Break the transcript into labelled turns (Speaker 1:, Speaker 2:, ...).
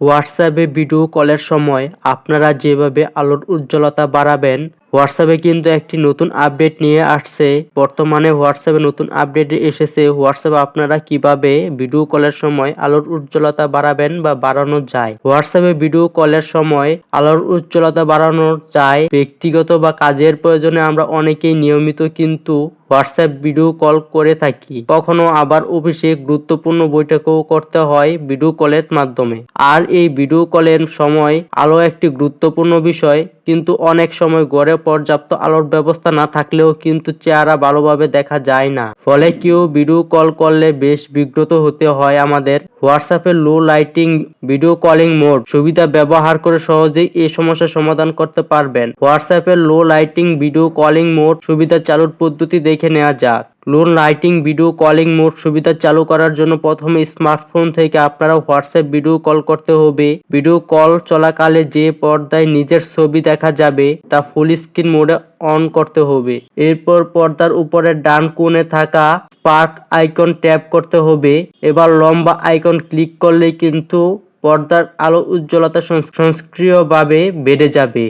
Speaker 1: হোয়াটসঅ্যাপে ভিডিও কলের সময় আপনারা যেভাবে আলোর উজ্জ্বলতা বাড়াবেন, হোয়াটসঅ্যাপে কিন্তু একটি নতুন আপডেট নিয়ে আসছে। বর্তমানে হোয়াটসঅ্যাপে নতুন আপডেট এসেছে। হোয়াটসঅ্যাপে আপনারা কীভাবে ভিডিও কলের সময় আলোর উজ্জ্বলতা বাড়াবেন বা বাড়ানো যায়? হোয়াটসঅ্যাপে ভিডিও কলের সময় আলোর উজ্জ্বলতা বাড়ানো যায়। ব্যক্তিগত বা কাজের প্রয়োজনে আমরা অনেকেই নিয়মিত কিন্তু হোয়াটসঅ্যাপ ভিডিও কল করে থাকি। কখনো আবার অফিসে গুরুত্বপূর্ণ বৈঠকও করতে হয় ভিডিও কলের মাধ্যমে। আর এই ভিডিও কলের সময় আলো একটি গুরুত্বপূর্ণ বিষয়, কিন্তু অনেক সময় গড়ে পর্যাপ্ত আলোর ব্যবস্থা না থাকলেও কিন্তু চেহারা ভালোভাবে দেখা যায় না। ফলে কেউ ভিডিও কল করলে বেশ বিব্রত হতে হয় আমাদের হোয়াটসঅ্যাপের low lighting, video calling mode, সুবিধা ব্যবহার করে সহজেই এই সমস্যার সমাধান করতে পারবেন। হোয়াটসঅ্যাপের low lighting, video calling mode, সুবিধা চালুর পদ্ধতি দেখে নেওয়া যাক। Low lighting video calling mode সুবিধা চালু করার জন্য প্রথমে স্মার্টফোন থেকে আপনারা হোয়াটসঅ্যাপ ভিডিও কল করতে হবে। ভিডিও কল চলাকালে যে পর্দায় নিজের ছবি দেখা যাবে, তা ফুল স্ক্রিন মোডে অন করতে হবে। এরপর পর্দার উপরে ডান কোণে থাকা স্পার্ক আইকন ট্যাপ করতে হবে। এবার লম্বা আইকন ক্লিক করলেই কিন্তু পর্দার আলো উজ্জ্বলতা সক্রিয়ভাবে বেড়ে যাবে।